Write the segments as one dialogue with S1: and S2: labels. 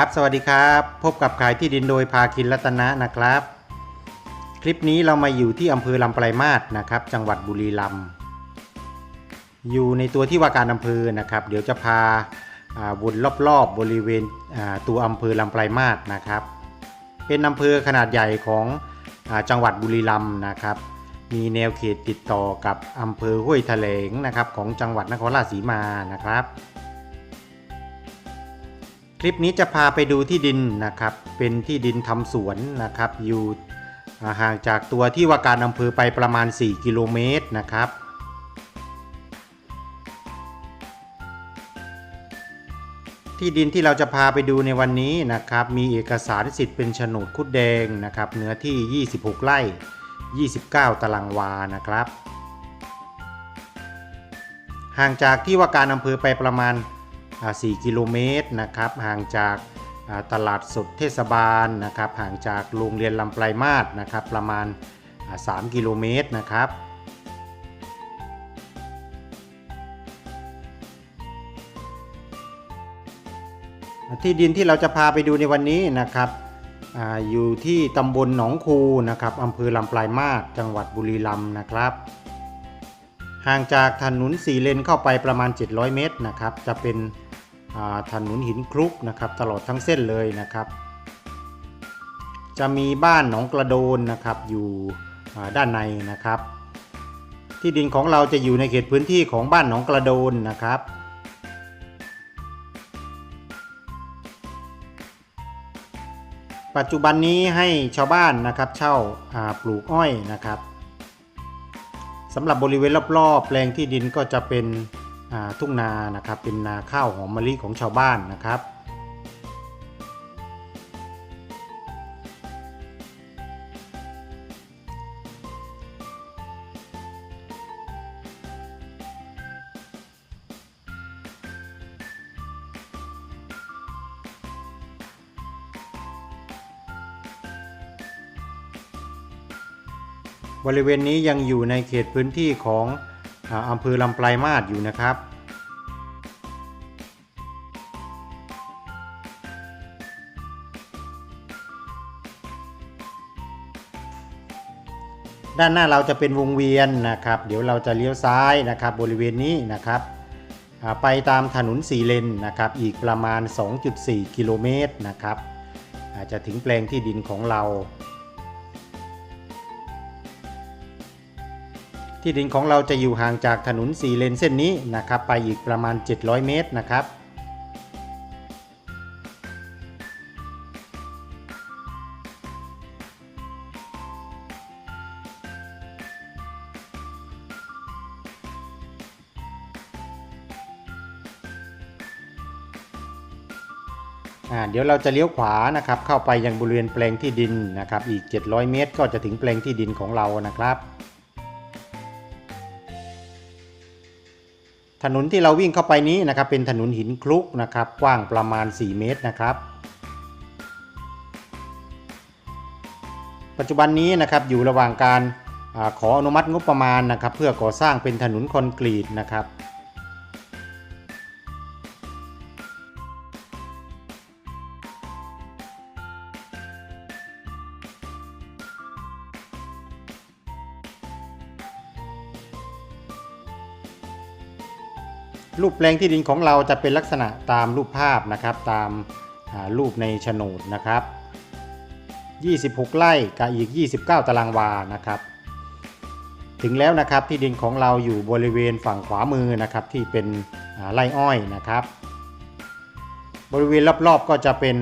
S1: ครับ สวัสดีครับ พบกับขายที่ดินโดยภาคินรัตนะนะครับ คลิปนี้เรามาอยู่ที่อำเภอลำปลายมาศนะครับ จังหวัดบุรีรัมย์อยู่ในตัวที่ว่าการอำเภอนะครับ เดี๋ยวจะพาวนรอบๆบริเวณตัวอำเภอลำปลายมาศนะครับ เป็นอำเภอขนาดใหญ่ของอจังหวัดบุรีรัมย์นะครับ มีแนวเขตติดต่อกับอำเภอห้วยแถลงนะครับของจังหวัดนครราชสีมานะครับ คลิปนี้จะพาไปดูที่ดินนะครับ เป็นที่ดินทำสวนนะครับ อยู่ห่างจากตัวที่ว่าการอำเภอไปประมาณ 4 กิโลเมตรนะครับ ที่ดินที่เราจะพาไปดูในวันนี้นะครับ มีเอกสารสิทธิ์เป็นโฉนดคุดแดงนะครับเนื้อที่ 26 ไร่ 29 ตารางวานะครับ ห่างจากที่ว่าการอำเภอไปประมาณ 4 กิโลเมตรนะครับห่างจากตลาดสดเทศบาลนะครับห่างจากโรงเรียนลำปลายมาศนะครับประมาณอ่า3กิโลเมตรนะครับที่ดินที่เราจะพาไปดูในวันนี้นะครับออยู่ที่ตำบลหนองคูนะครับอำเภอลำปลายมาศจังหวัดบุรีรัมย์นะครับ ห่างจากถนนสี่เลนเข้าไปประมาณ 700 เมตรนะครับ จะเป็น ถนนหินคลุกนะครับตลอดทั้งเส้นเลยนะครับ จะมีบ้านหนองกระโดนนะครับอยู่ด้านในนะครับ ที่ดินของเราจะอยู่ในเขตพื้นที่ของบ้านหนองกระโดนนะครับปัจจุบันนี้ให้ชาวบ้านนะครับเช่าาปลูกอ้อยนะครับสำหรับบริเวณรอบๆแปลงที่ดินก็จะเป็น ทุ่งนานะครับเป็นนาข้าวหอมมะลิของชาวบ้านนะครับ บริเวณนี้ยังอยู่ในเขตพื้นที่ของ อำเภอลำปลายมาศอยู่นะครับ ด้านหน้าเราจะเป็นวงเวียนนะครับ เดี๋ยวเราจะเลี้ยวซ้ายนะครับ บริเวณนี้นะครับไปตามถนนสี่เลนนะครับ อีกประมาณ 2.4 กิโลเมตรนะครับอาจจะถึงแปลงที่ดินของเรา ที่ดินของเราจะอยู่ห่างจากถนน4เลนเส้นนี้นะครับ ไปอีกประมาณ 700 เมตรนะครับเดี๋ยวเราจะเลี้ยวขวานะครับเข้าไปยังบริเวณแปลงที่ดินนะครับอีก 700 เมตร ก็จะถึงแปลงที่ดินของเรานะครับ ถนนที่เราวิ่งเข้าไปนี้นะครับเป็นถนนหินคลุกนะครับกว้างประมาณ 4 เมตรนะครับ ปัจจุบันนี้นะครับอยู่ระหว่างการอขออนุมัติงบประมาณนะครับ เพื่อก่อสร้างเป็นถนนคอนกรีตนะครับ รูปแปลงที่ดินของเราจะเป็นลักษณะตามรูปภาพนะครับ ตามารูปในโฉนดนะครับ 26 ไร่กับอีก 29 ตารางวานะครับ ถึงแล้วนะครับที่ดินของเราอยู่บริเวณฝั่งขวามือนะครับที่เป็นไร่อ้อยนะครับ บริเวณรอบๆก็จะเป็น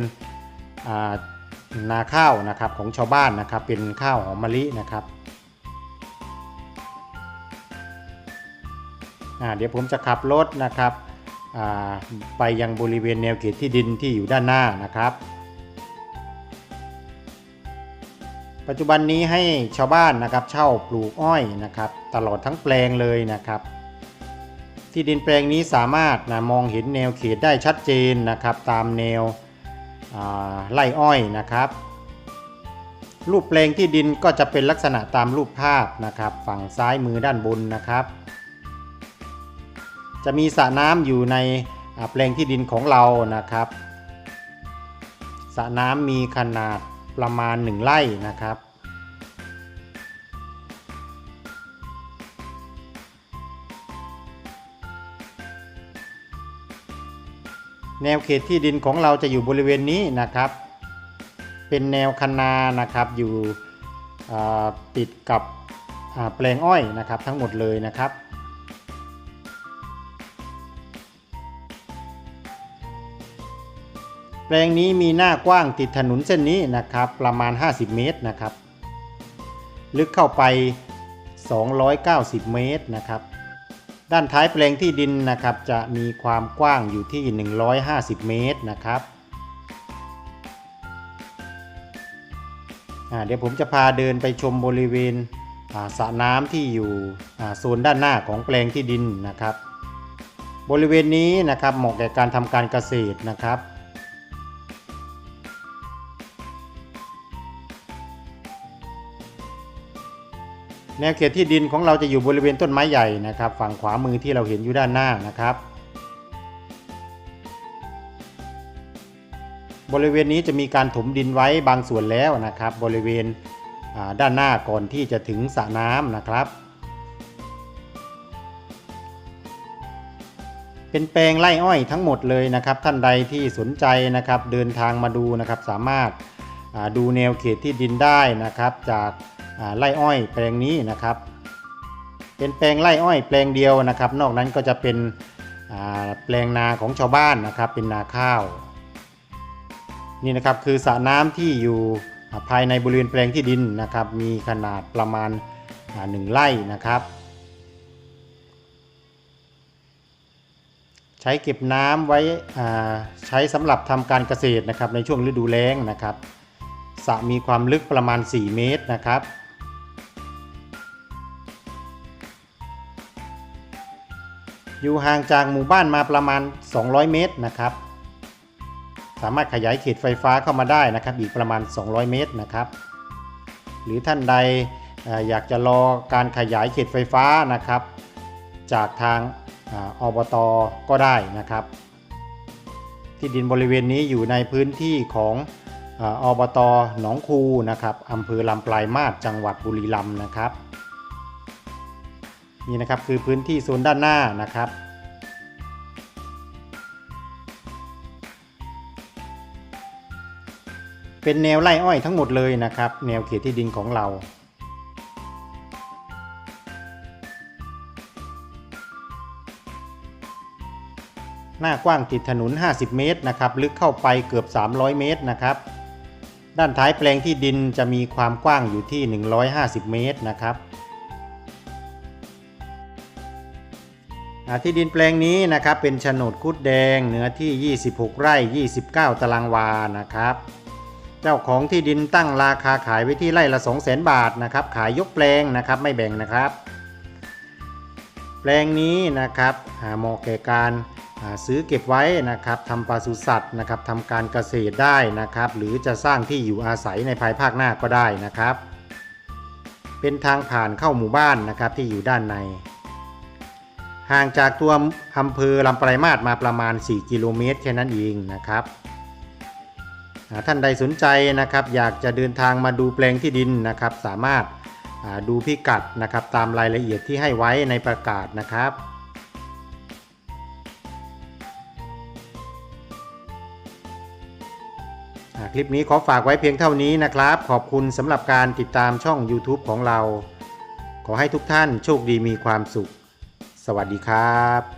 S1: นาข้าวนะครับของชาวบ้านนะครับ เป็นข้าวหอมมะลินะครับ เดี๋ยวผมจะขับรถนะครับไปยังบริเวณแนวเขตที่ดินที่อยู่ด้านหน้านะครับ ปัจจุบันนี้ให้ชาวบ้านนะครับเช่าปลูกอ้อยนะครับ ตลอดทั้งแปลงเลยนะครับ ที่ดินแปลงนี้สามารถนะมองเห็นแนวเขตได้ชัดเจนนะครับ ตามแนวไร่อ้อยนะครับ รูปแปลงที่ดินก็จะเป็นลักษณะตามรูปภาพนะครับ ฝั่งซ้ายมือด้านบนนะครับ จะมีสระน้ำอยู่ในแปลงที่ดินของเรานะครับสระน้ำมีขนาดประมาณ 1 ไร่นะครับ แนวเขตที่ดินของเราจะอยู่บริเวณนี้นะครับ เป็นแนวคันนานะครับอยู่ติดกับแปลงอ้อยนะครับทั้งหมดเลยนะครับ แปลงนี้มีหน้ากว้างติดถนนเส้นนี้นะครับ ประมาณ 50 เมตรนะครับ ลึกเข้าไป 290 เมตรนะครับ ด้านท้ายแปลงที่ดินนะครับจะมีความกว้างอยู่ที่ 150 เมตรนะครับเดี๋ยวผมจะพาเดินไปชมบริเวณสระน้ำที่อยู่โซนด้านหน้าของแปลงที่ดินนะครับ บริเวณนี้นะครับเหมาะแก่การทำการเกษตรนะครับ แนวเขตที่ดินของเราจะอยู่บริเวณต้นไม้ใหญ่นะครับ ฝั่งขวามือที่เราเห็นอยู่ด้านหน้านะครับ บริเวณนี้จะมีการถมดินไว้บางส่วนแล้วนะครับ บริเวณด้านหน้าก่อนที่จะถึงสระน้ำนะครับ เป็นแปลงไร่อ้อยทั้งหมดเลยนะครับ ท่านใดที่สนใจนะครับ เดินทางมาดูนะครับ สามารถาดูแนวเขตที่ดินได้นะครับจาก ไร่อ้อยแปลงนี้นะครับ เป็นแปลงไร่อ้อยแปลงเดียวนะครับ นอกนั้นก็จะเป็นแปลงนาของชาวบ้านนะครับ เป็นนาข้าวนี่นะครับคือสระน้ำที่อยู่ภายในบริเวณแปลงที่ดินนะครับ มีขนาดประมาณหนึ่งไร่นะครับ ใช้เก็บน้ำไว้ใช้สำหรับทำการเกษตรนะครับในช่วงฤดูแล้งนะครับสระมีความลึกประมาณ 4 เมตรนะครับ อยู่ห่างจากหมู่บ้านมาประมาณ 200 เมตรนะครับ สามารถขยายเขตไฟฟ้าเข้ามาได้นะครับ อีกประมาณ 200 เมตรนะครับ หรือท่านใดอยากจะรอการขยายเขตไฟฟ้านะครับ จากทางอบตก็ได้นะครับ ที่ดินบริเวณนี้อยู่ในพื้นที่ของอาอบตหนองคูนะครับอำเภอลำปลายมาศจังหวัดบุรีรัมย์นะครับ นี่นะครับคือพื้นที่โซนด้านหน้านะครับ เป็นแนวไร่อ้อยทั้งหมดเลยนะครับ แนวเขตที่ดินของเราหน้ากว้างติดถนน 50 เมตรนะครับ ลึกเข้าไปเกือบ 300 เมตรนะครับ ด้านท้ายแปลงที่ดินจะมีความกว้างอยู่ที่ 150 เมตรนะครับ ที่ดินแปลงนี้นะครับเป็นโฉนดคุดแดงเนื้อที่ 26 ไร่ 29 ตารางวานะครับ เจ้าของที่ดินตั้งราคาขายไว้ที่ไร่ละ 200,000 บาทนะครับขายยกแปลงนะครับไม่แบ่งนะครับ แปลงนี้นะครับอ่าเหมาะแก่การาซื้อเก็บไว้นะครับทำปศุสัตว์นะครับทำการเกษตรได้นะครับ หรือจะสร้างที่อยู่อาศัยในภายภาคหน้าก็ได้นะครับ เป็นทางผ่านเข้าหมู่บ้านนะครับที่อยู่ด้านใน ห่างจากตัวอำเภอลำปลายมาศมาประมาณ 4 กิโลเมตรแค่นั้นเองนะครับท่านใดสนใจนะครับอยากจะเดินทางมาดูแปลงที่ดินนะครับ สามารถดูพิกัดนะครับตามรายละเอียดที่ให้ไว้ในประกาศนะครับคลิปนี้ขอฝากไว้เพียงเท่านี้นะครับ ขอบคุณสำหรับการติดตามช่อง YouTube ของเรา ขอให้ทุกท่านโชคดีมีความสุข สวัสดีครับ